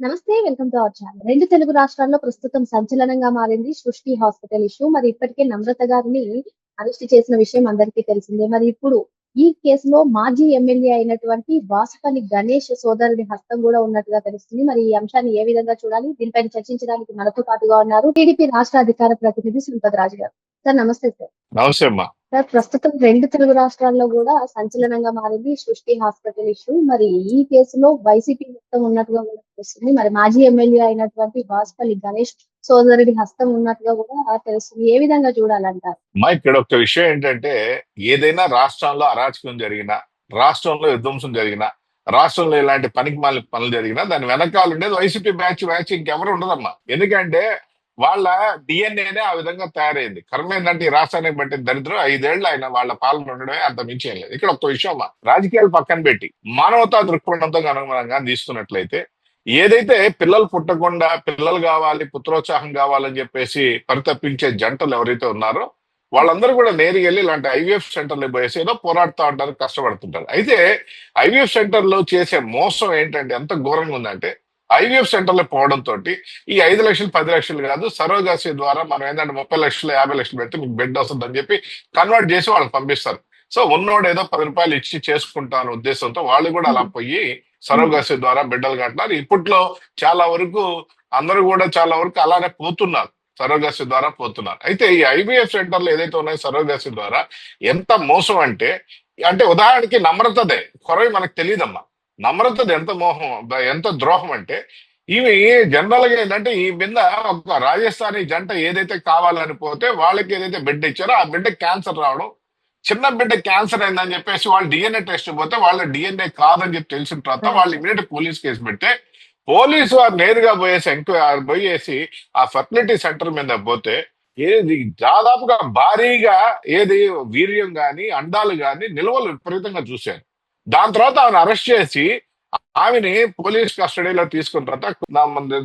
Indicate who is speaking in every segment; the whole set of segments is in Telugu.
Speaker 1: నమస్తే వెల్కమ్ టు అవర్ ఛానల్. రెండు తెలుగు రాష్ట్రాల్లో ప్రస్తుతం సంచలనంగా మారింది సృష్టి హాస్పిటల్ ఇష్యూ. మరి ఇప్పటికే నమ్రత గారిని అరెస్ట్ చేసిన విషయం అందరికీ తెలిసిందే. మరి ఇప్పుడు ఈ కేసులో మాజీ ఎమ్మెల్యే అయినటువంటి వాసుపల్లి గణేష్ సోదరుడి హస్తం కూడా ఉన్నట్టుగా తెలుస్తుంది. మరి ఈ అంశాన్ని ఏ విధంగా చూడాలి? దీనిపైన చర్చించడానికి మనతో పాటుగా ఉన్నారు టీడీపీ రాష్ట్ర అధికార ప్రతినిధి శ్రీపతి రాజు గారు. సార్ నమస్తే సార్.
Speaker 2: నమస్తే అమ్మా.
Speaker 1: సార్ ప్రస్తుతం రెండు తెలుగు రాష్ట్రాల్లో కూడా సంచలనంగా మారింది సృష్టి హాస్పిటల్ ఇష్యూ. మరి ఈ కేసులో వైసీపీ మొత్తం ఉన్నట్టుగా కూడా తెలుస్తుంది. మరి మాజీ ఎమ్మెల్యే అయినటువంటి బాస్పల్లి గణేష్ సోదరుడి హస్తం ఉన్నట్టుగా కూడా తెలుస్తుంది. ఏ విధంగా చూడాలంటారు?
Speaker 2: మా ఇక్కడ ఒక విషయం ఏంటంటే ఏదైనా రాష్ట్రంలో అరాచకం జరిగినా రాష్ట్రంలో విధ్వంసం జరిగినా రాష్ట్రంలో ఇలాంటి పనికి మాలి పనులు జరిగినా దాని వెనకాల ఉండేది వైసీపీ బ్యాచ్ బ్యాచ్ ఇంకెవరు ఉండదమ్మా. ఎందుకంటే వాళ్ళ డిఎన్ఏనే ఆ విధంగా తయారైంది. కర్మ ఏంటంటే ఈ రాష్ట్రానికి బట్టి దరిద్రం ఐదేళ్ళు ఆయన వాళ్ళ పాలన ఉండడమే అంత మించి ఏం లేదు. ఇక్కడ ఒక విషయం రాజకీయాలు పక్కన పెట్టి మానవతా దృక్పథంతో అనుగుణంగా తీసుకున్నట్లయితే ఏదైతే పిల్లలు పుట్టకుండా పిల్లలు కావాలి పుత్రోత్సాహం కావాలని చెప్పేసి పరితప్పించే జంటలు ఎవరైతే ఉన్నారో వాళ్ళందరూ కూడా నేరుగా వెళ్ళి ఇలాంటి ఐవీఎఫ్ సెంటర్లు పోయేసి ఏదో పోరాడుతూ ఉంటారు కష్టపడుతుంటారు. అయితే ఐవీఎఫ్ సెంటర్లో చేసే మోసం ఏంటంటే ఎంత ఘోరంగా ఉందంటే ఐవీఎఫ్ సెంటర్లో పోవడం తోటి ఈ ఐదు లక్షలు పది లక్షలు కాదు సరోగాసి ద్వారా మనం ఏంటంటే ముప్పై లక్షలు యాభై లక్షలు పెడితే మీకు బెడ్ వస్తుంది అని చెప్పి కన్వర్ట్ చేసి వాళ్ళకి పంపిస్తారు. సో ఉన్నోడు ఏదో పది రూపాయలు ఇచ్చి చేసుకుంటాను ఉద్దేశంతో వాళ్ళు కూడా అలా పోయి సరోగాసి ద్వారా బిడ్డలు కట్టినారు. ఇప్పట్లో చాలా వరకు అందరూ కూడా చాలా వరకు అలానే పోతున్నారు. సరోగసి ద్వారా పోతున్నారు. అయితే ఈ ఐవీఎఫ్ సెంటర్లు ఏదైతే ఉన్నాయో సరోగసి ద్వారా ఎంత మోసం అంటే అంటే ఉదాహరణకి నమ్రతదే కొరవి మనకు తెలియదమ్మా. నమ్రతది ఎంత మోహం ఎంత ద్రోహం అంటే ఇవి జనరల్గా ఏంటంటే ఈ మీద ఒక రాజస్థానీ జంట ఏదైతే కావాలని పోతే వాళ్ళకి ఏదైతే బిడ్డ ఇచ్చారో ఆ బిడ్డ క్యాన్సర్ రావడం. చిన్న బిడ్డ క్యాన్సర్ అయిందని చెప్పేసి వాళ్ళు డిఎన్ఏ టెస్ట్ పోతే వాళ్ళ డిఎన్ఏ కాదని చెప్పి తెలిసిన తర్వాత వాళ్ళు ఇమీడియట్ పోలీస్ కేసు పెడితే పోలీసు వారు నేరుగా పోయేసి ఎంక్వైరీ పోయేసి ఆ ఫర్టిలిటీ సెంటర్ మీద పోతే ఏది దాదాపుగా భారీగా ఏది వీర్యం గాని అండాలు గాని నిల్వలు విపరీతంగా చూశారు. దాని తర్వాత ఆమెను అరెస్ట్ చేసి ఆమెని పోలీస్ కస్టడీలో తీసుకున్న తర్వాత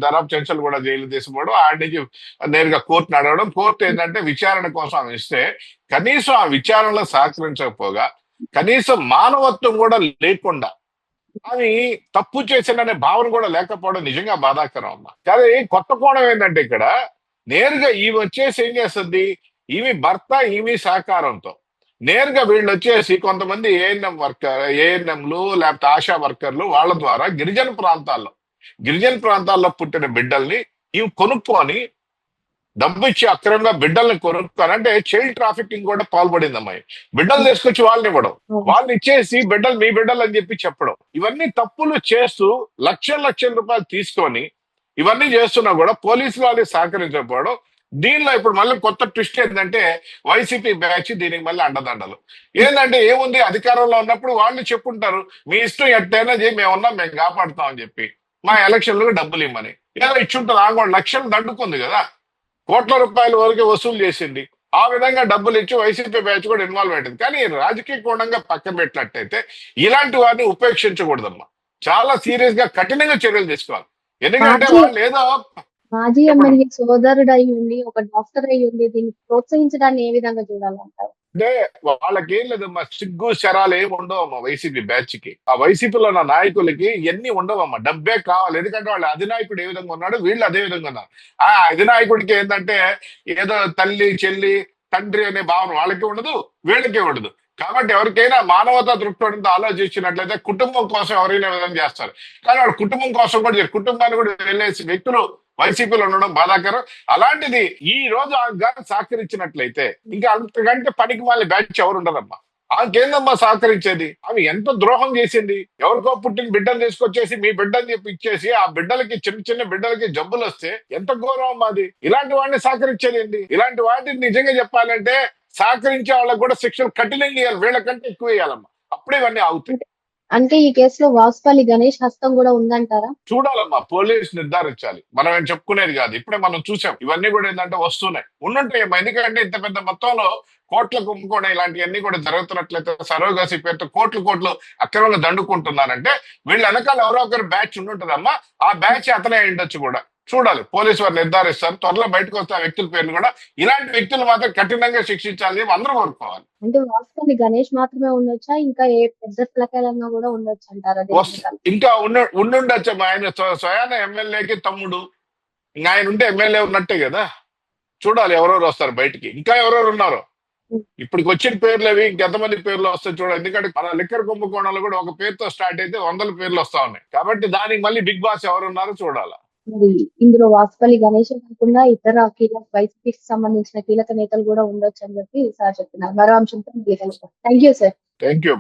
Speaker 2: దరాబ్ చర్చలు కూడా జైలు తీసుకోవడం ఆడి నుంచి నేరుగా కోర్టును అడగడం. కోర్టు ఏంటంటే విచారణ కోసం ఆమె ఇస్తే కనీసం ఆ విచారణలో సహకరించకపోగా కనీసం మానవత్వం కూడా లేకుండా అవి తప్పు చేసిందనే భావన కూడా లేకపోవడం నిజంగా బాధాకరం అమ్మ. కానీ కొత్త కోణం ఏంటంటే ఇక్కడ నేరుగా ఈమె వచ్చేసి ఏం చేస్తుంది? ఈమె భర్త ఈమె సహకారంతో నేరుగా వీళ్ళు వచ్చేసి కొంతమంది ఏఎన్ఎం వర్కర్ ఏఎన్ఎంలు లేకపోతే ఆశా వర్కర్లు వాళ్ళ ద్వారా గిరిజన ప్రాంతాల్లో గిరిజన ప్రాంతాల్లో పుట్టిన బిడ్డల్ని ఇవి కొనుక్కొని డబ్బు ఇచ్చి అక్రమంగా బిడ్డల్ని కొనుక్కొని అంటే చైల్డ్ ట్రాఫికింగ్ కూడా పాల్పడింది అమ్మాయి బిడ్డలు తీసుకొచ్చి వాళ్ళని ఇవ్వడం వాళ్ళని ఇచ్చేసి బిడ్డలు మీ బిడ్డలు అని చెప్పి చెప్పడం. ఇవన్నీ తప్పులు చేస్తూ లక్షల లక్షల రూపాయలు తీసుకొని ఇవన్నీ చేస్తున్నా కూడా పోలీసులు వాళ్ళకి సహకరించకపోవడం దీనిలో ఇప్పుడు మళ్ళీ కొత్త ట్విస్ట్ ఏంటంటే వైసీపీ బ్యాచ్ దీనికి మళ్ళీ అండదండలు. ఏంటంటే ఏముంది? అధికారంలో ఉన్నప్పుడు వాళ్ళు చెప్పుంటారు మీ ఇష్టం ఎట్టైనా చేయి మేము ఉన్నాం మేము కాపాడుతాం అని చెప్పి. మా ఎలక్షన్లకు డబ్బులు ఇమ్మని. ఏదో ఇచ్చుంటారు. ఆ కూడా లక్షలు దండుకుంది కదా. కోట్ల రూపాయల వరకు వసూలు చేసింది. ఆ విధంగా డబ్బులు ఇచ్చి వైసీపీ బ్యాచ్ కూడా ఇన్వాల్వ్ అయింది కానీ రాజకీయ కోణంగా పక్కన పెట్టినట్టయితే ఇలాంటి వారిని ఉపేక్షించకూడదమ్మా. చాలా సీరియస్గా కఠినంగా చర్యలు తీసుకోవాలి. ఎందుకంటే వాళ్ళు ఏదో
Speaker 1: మాజీ ఎమ్మెల్యే సోదరుడు అయి ఉండి ఒక డాక్టర్ అయి ఉండి దీన్ని ప్రోత్సహించడాన్ని ఏ విధంగా చూడాలంటారు?
Speaker 2: అంటే వాళ్ళకి ఏం లేదమ్మా సిగ్గు శరాలు ఏమి ఉండవమ్మా వైసీపీ బ్యాచ్కి. ఆ వైసీపీలో ఉన్న నాయకులకి ఎన్ని ఉండవమ్మా డబ్బే కావాలి. ఎందుకంటే వాళ్ళ అధినాయకుడు ఏ విధంగా ఉన్నాడు వీళ్ళు అదే విధంగా ఉన్నారు. ఆ అధినాయకుడికి ఏంటంటే ఏదో తల్లి చెల్లి తండ్రి అనే భావన వాళ్ళకి ఉండదు వీళ్ళకి ఉండదు. కాబట్టి ఎవరికైనా మానవతా దృక్పథంతో ఆలోచించినట్లయితే కుటుంబం కోసం ఎవరైనా విధంగా చేస్తారు. కానీ వాళ్ళు కుటుంబం కోసం కూడా. కుటుంబాన్ని కూడా వెళ్ళేసి వ్యక్తులు వైసీపీలో ఉండడం బాధాకరం. అలాంటిది ఈ రోజు ఆ గారు సహకరించినట్లయితే ఇంకా అంతకంటే పనికి మళ్ళీ బ్యాచ్ ఎవరు ఉండదమ్మా ఆమెకేందమ్మా సహకరించేది? ఆమె ఎంత ద్రోహం చేసింది? ఎవరికో పుట్టిన బిడ్డలు తీసుకొచ్చేసి మీ బిడ్డని చెప్పి ఇచ్చేసి ఆ బిడ్డలకి చిన్న చిన్న బిడ్డలకి జబ్బులు వస్తే ఎంత గౌరవం అది? ఇలాంటి వాడిని సహకరించేది ఏంటి ఇలాంటి వాటిని నిజంగా చెప్పాలంటే సహకరించే వాళ్ళకి కూడా శిక్షలు కఠినంగా ఇవ్వాలి వీళ్ళకంటే ఎక్కువ వేయాలమ్మా అప్పుడే ఇవన్నీ అవుతాయి.
Speaker 1: అంటే ఈ కేసులో వాసుపల్లి గణేష్ హస్తం కూడా ఉందంటారా?
Speaker 2: చూడాలమ్మా పోలీస్ నిర్ధారించాలి. మనం ఏం చెప్పుకునేది కాదు. ఇప్పుడే మనం చూసాం. ఇవన్నీ కూడా ఏంటంటే వస్తున్నాయి. ఉండుంటాయమ్మా ఎందుకంటే ఇంత పెద్ద మొత్తంలో కోట్ల కుంభకోణం ఇలాంటివన్నీ కూడా జరుగుతున్నట్లయితే సరోగసి పేరుతో కోట్లు కోట్లు అక్రమంగా దండుకుంటున్నారంటే వీళ్ళ వెనకాల ఎవరో ఒకరు బ్యాచ్ ఉండుంటుందమ్మా. ఆ బ్యాచ్ అతనే ఉండొచ్చు కూడా. చూడాలి. పోలీసు వారు నిర్ధారిస్తారు. త్వరలో బయటకు వస్తే ఆ వ్యక్తుల పేర్లు కూడా ఇలాంటి వ్యక్తులు మాత్రం కఠినంగా శిక్షించాలి అందరూ కోరుకోవాలి.
Speaker 1: అంటే వాస్తవాన్ని గణేష్ మాత్రమే ఉండొచ్చా? ఇంకా ఏ పెద్ద పిల్లకాయలన్నా కూడా ఉండొచ్చు అంటారా?
Speaker 2: ఇంకా ఉండ ఉండుండొచ్చు. ఆయన స్వ- స్వయాన ఎమ్మెల్యేకి తమ్ముడు. ఇంకా ఆయన ఉంటే ఎమ్మెల్యే ఉన్నట్టే కదా? చూడాలి ఎవరెవరు వస్తారు బయటికి. ఇంకా ఎవరెవరు ఉన్నారు. ఇప్పటికి వచ్చిన పేర్లు అవి ఇంకెంతమంది పేర్లు వస్తాయి చూడాలి. ఎందుకంటే మన లిక్కర్ కుంభకోణంలో కూడా ఒక పేరుతో స్టార్ట్ అయితే వందల పేర్లు వస్తా ఉన్నాయి. కాబట్టి దానికి మళ్ళీ బిగ్ బాస్ ఎవరు ఉన్నారో చూడాలి.
Speaker 1: మరి ఇందులో వాసుపల్లి గణేష్ కాకుండా ఇతర కీలక వైసీపీకి సంబంధించిన కీలక నేతలు కూడా ఉండొచ్చు అని చెప్పి సార్ చెప్తున్నారు. మరో అంశంతో thank you sir
Speaker 2: thank you